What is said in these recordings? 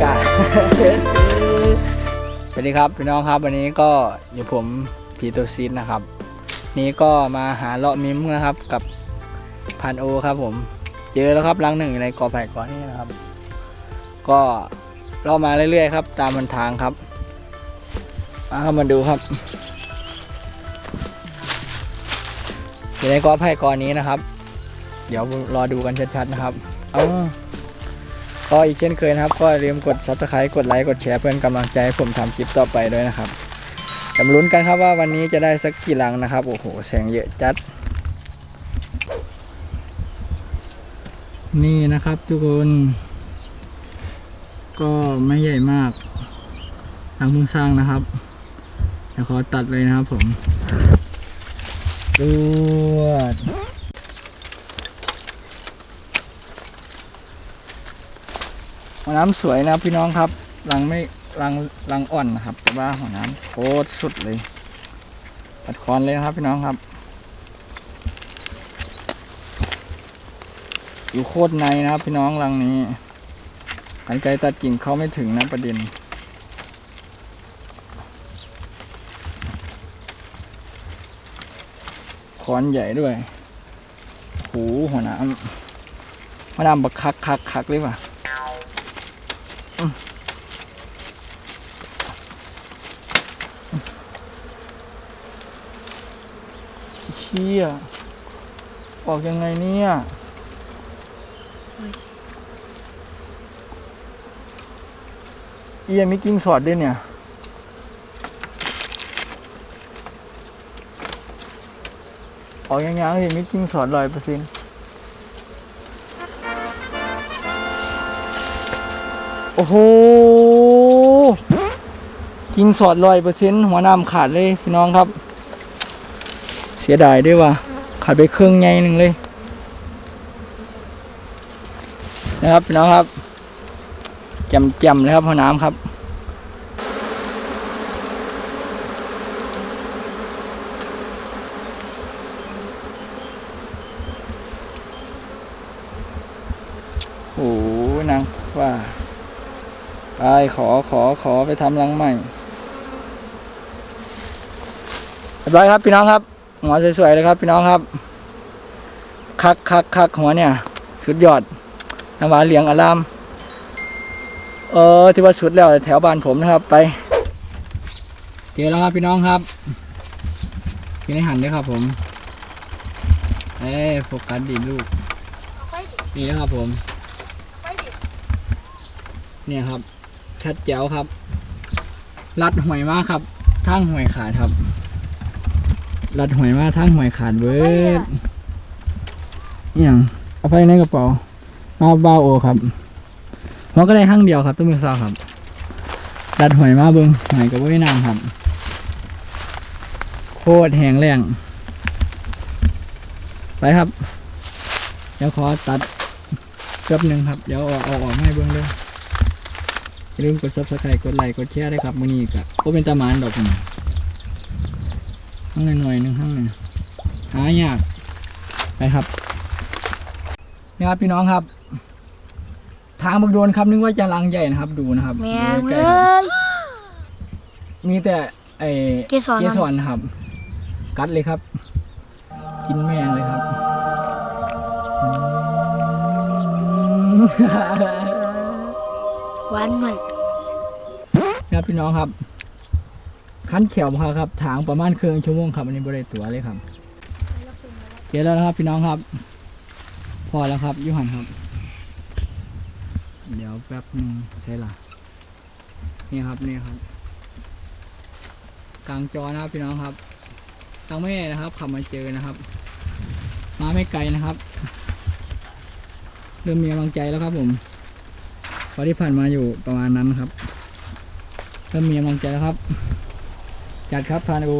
สวัสดีครับพี่น้องครับวันนี้ก็อยู่ผมพีโตซีดนะครับ นี้ก็มาหาเลาะมิมนะครับกับพันโอครับผมเจอแล้วครับรังหนึ่งในกอไผ่ก่อนนี้นะครับ ก็เราะมาเรื่อยๆครับ ตามมันทางครับมาเข้ามาดูครับอยู่ในกอไผ่กอนี้นะครับ เดี๋ยวรอดูกันชัดๆนะครับ เอา ก็อีกเช่นเคยนะครับ ก็อย่าลืมกด subscribe กดไลค์กดแชร์เพื่อนกำลังใจให้ผมทำคลิปต่อไปด้วยนะครับจะมาลุ้นกันครับว่าวันนี้จะได้สักกี่ลังนะครับ โอ้โหแสงเยอะจัด นี่นะครับทุกคน ก็ไม่ใหญ่มากทางเพิ่งสร้างนะครับเดี๋ยวขอตัดเลยนะครับผมดวด หัวน้ำสวยนะพี่น้องครับรังไม่รังรังอ่อนนะครับ แต่ว่าหัวน้ำโคตรสุดเลยตัดคอนเลยนะครับพี่น้องครับอยู่โคตรในนะครับพี่น้องรังนี้กันไกรตัดกิ่งเขาไม่ถึงนะประเด็นคอนใหญ่ด้วย หูหัวน้ำหัวน้ำบักคักคักคักเลยว่ะ เชี่ยออกยังไงเนี่ยเอียมิกิ้งสอดด้วยเนี่ยออกยังไงเห็นมิกิ้งสอดร้อยเปอร์เซ็นต์โอ้โหกิ้งสอดร้อยเปอร์เซ็นต์หัวน้ำขาดเลยพี่น้องครับเสียดายด้วยว่ะขาดไปเครื่องใหญ่หนึ่งเลย นะครับพี่น้องครับจำจำเลยครับหัวน้ำครับโอ้นางว่าไปขอขอขอไปทำรังใหม่เรียบร้อยครับพี่น้องครับ หัวสวยๆเลยครับ พี่น้องครับ คักคักคักหัวเนี่ย สุดยอดน้ำหวานเหลียงอาราม เออที่ว่าสุดแล้วแถวบ้านผมนะครับ ไป เจอแล้วครับพี่น้องครับพี่ในหันด้วยครับ ผม เอ้โฟกัสดีลูกนี่นะครับผมเนี่ยครับ ชัดแจ๋วครับ รัดหวยมากครับทั้งหวยขาดครับ รัดหวยมาทั้งหวยขาดเบิดอย่างเอาไปในกระเป๋ามาบาโอครับมันก็ได้ห้างเดียวครับต้องมือซาครับรัดหวยมาเบิ้งหวยกับเว้ยนางครับ โคตรแหงแรงไปครับ เดี๋ยวขอตัดเกือบหนึ่งครับ เดี๋ยวเอาเอาออกให้เบิ้งเลยอย่าลืมกด subscribe กดไลค์กดแชร์ด้วยครับมื้อนี้ก็บ่เป็นตามานดอกผม ห้างหน่อยๆหนึงห้างหนึ่งหายากไปครับนี่ครับพี่น้องครับ ทางบักโดนครับนึกว่าจะลังใหญ่นะครับดูนะครับแม่ดูงใกเลล้ๆครับยมีแต่ไอเกสรเกมันสรนะครับ กัดเลยครับ กินแมงเลยครับอืมหวานมันครับพี่น้องครับ คันแขวพาครับถางประมาณครึ่งชั่วโมงครับอันนี้บริตัวเลยครับเจอแล้วนะครับพี่น้องครับ พอแล้วครับยุหันครับ เดี๋ยวแป๊บหนึงใช่ละนี่ครับนี่ครับกลางจอนะครับพี่น้องครับตังแม่นะครับขับมาเจอนะครับ มาไม่ไกลนะครับ เริ่มมีกำลังใจแล้วครับผมพอที่ผ่านมาอยู่ประมาณนั้นครับ เริ่มมีกำลังใจแล้วครับ จัดครับพานอู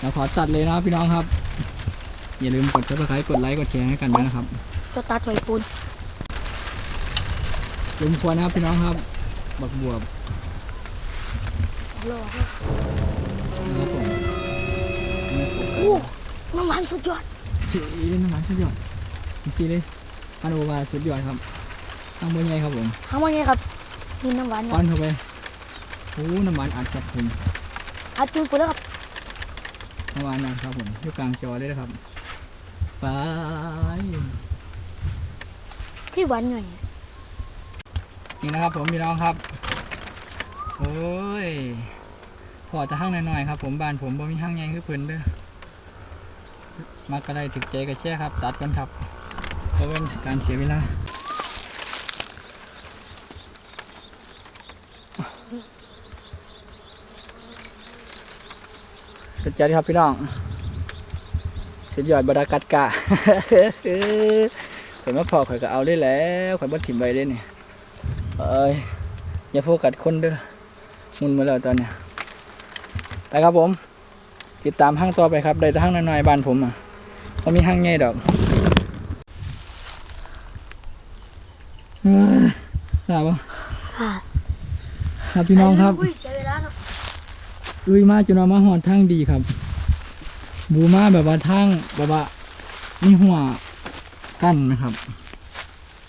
เราขอตัดเลยนะครับพี่น้องครับ อย่าลืมกดซับสไครต์กดไลค์กดแชร์ให้กันด้วยนะครับก็ตัดไว้ปูนลุมควรนะครับพี่น้องครับ บักบวบรอนะครับผมนี่โฟกัสโอ้น้ำมันสุดยอดเจ๋น้ำมันสุดยอดนี่สิเลยพานอูมาสุดยอดครับทางบนใหญ่ครับผมทางว่าไงครับ นี่น้ำหวานคก้รัอบนเข้าไปโอ้น้ำหวานอัดครับผมอัดจุนไปแล้วครับน้ำหวานอัดครับผมอยู่กลางจอเลยนะครับไปที่หวานหน่อยนี่นะครับผมพี่น้องครับโอ้ยพอจะห้างหน่อยๆครับผมบ้านผมบ่มีห้างใหญ่คือเพิ่นเด้อมักก็ได้ถึกใจกับแช่ครับ ตัดก่อนครับเพราะเป็นการเสียเวลา สุดยอดครับพี่น้อง สุดยอดบรรดากัดกะข่อยมาพอข่อยก็เอาได้แล้วข่อยบ่ถิ่มไปได้นี่เอ้ยอย่าโฟกัสคนเด้อมุนมาแล้วตอนเนี้ยไปครับผม ติดตามห้างต่อไปครับ ได้แต่ห้างน้อยๆบ้านผมอะเขามีห้างใหญ่ดอกเอ้ยทราบปะค่ะครับพี่น้องครับอุ้ยเสียเวลาครับ ลุยมาจนว่ามาหอดทางดีครับ บูมาแบบว่าทางแบบว่ามีหัวกั้นนะครับ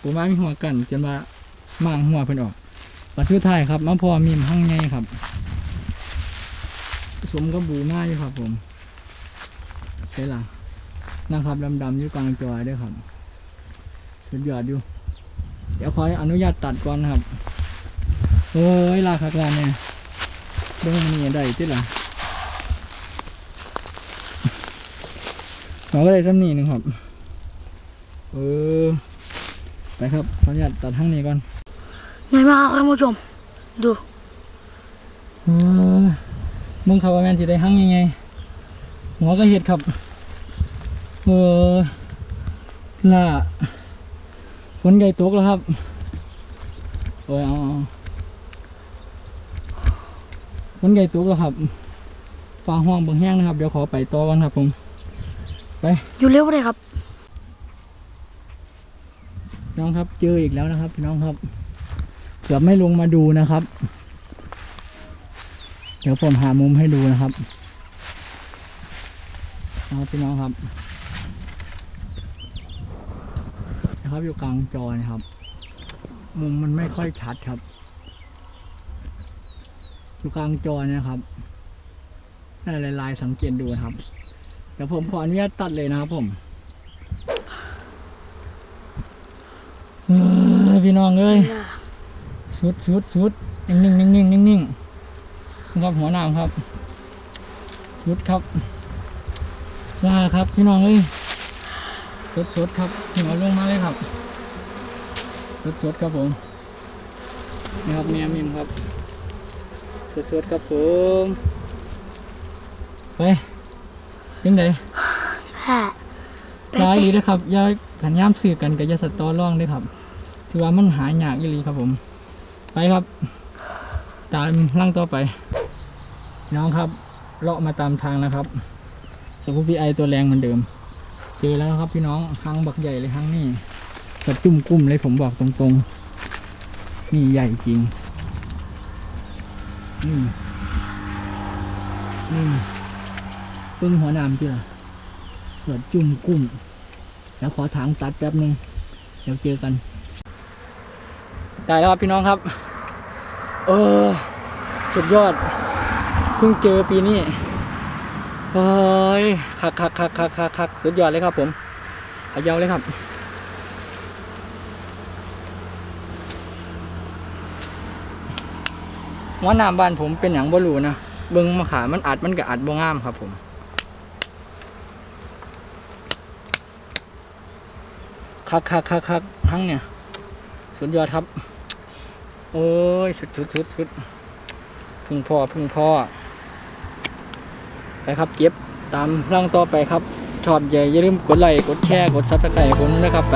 บูมามีหัวกั้นจนว่ามางหัวเพิ่นออกปัจจุท้ายครับมาพอมีมห้างใหญ่ครับสมกับบูมาอยู่ครับ ผมใช่ล่ะนะครับดำๆอยู่กลางจอยด้วยครับสุดยอดอยู่เดี๋ยวขออนุญาตตัดก่อนนะครับ โอ้ยลาคักลานเนี่ย เบิ่งมันนี่ได้ติล่ะเราก็ได้ซ้ำนี่หนึ่งครับ เออ ไปครับขออนุญาตตัดทั้งนี้ก่อนหน่อยมากครับท่านผู้ชม ดูเออมึงขับว่าแมนสิได้หั่งยังไงหัวก็เห็ดครับ เออล่าฝนใหญ่ตกแล้วครับ โอ้ยเอา เอาฝนใหญ่ตกแล้วครับฟ้าห้องเบางแห้งนะครับ เดี๋ยวขอไปต่อกันครับผมอยู่เร็วเลยครับ น้องครับ เจออีกแล้วนะครับพี่น้องครับ เกือบไม่ลงมาดูนะครับ เดี๋ยวผมหามุมให้ดูนะครับนะครับพี่น้องครับ นะครับอยู่กลางจอนะครับ มุมมันไม่ค่อยชัดครับ อยู่กลางจอนะครับนั่นลายๆสังเกตดูนะครับ เดี๋ยวผมขออนุญาตตัดเลยนะครับผมพี่น้องเอ้ยสุดสุดสุดนิ่งนิ่งนิ่งนิ่งนิ่งนิ่งครับหัวหน้าครับสุดครับลาครับ พี่น้องเอ้ยสุดสุดครับหัวลงมาเลยครับสุดสุดครับผมนี่ครับแม่มิมครับ สุดสุดครับผมไปยังไงแฮ่ไปยายไปอีนะครับยายขันย่ามสื่อกันกับยาสตอร่องด้วยครับ ถือว่ามันหายากอีหลีครับผม ไปครับ ตามร่างต่อไป น้องครับเลาะมาตามทางนะครับสกูพีไอตัวแรงเหมือนเดิม เจอแล้วครับพี่น้องหางบักใหญ่เลยหางนี่สดจุ่มกุ้มเลยผมบอกตรงๆ นี่ใหญ่จริง นี่นี่ปึ้งหัวนามเจ้าสวดจุ่มกุ้มแล้วขอถางตัดแป๊บนึง เดี๋ยวเจอกัน ได้แล้วครับพี่น้องครับ เออ สุดยอด เพิ่งเจอปีนี้เฮ้ยคักคักคักคักคักคักสุดยอดเลยครับผมขยาวเลยครับ ว่าน้ำบ้านผมเป็นอย่างบ่รูนะเบิ่งมาขามันอัดมันก็อัดบ่งามครับผมคักคักคักคักทั้งเนี่ย สุดยอดครับ โอ้ย สุดสุดสุดสุดพึ่งพ่อพึ่งพ่อ ไปครับเก็บตามร่างต่อไปครับ ชอบอย่อย่าลืมกดไลค์กดแชร์กดซับสไครต์ผมนะครับไป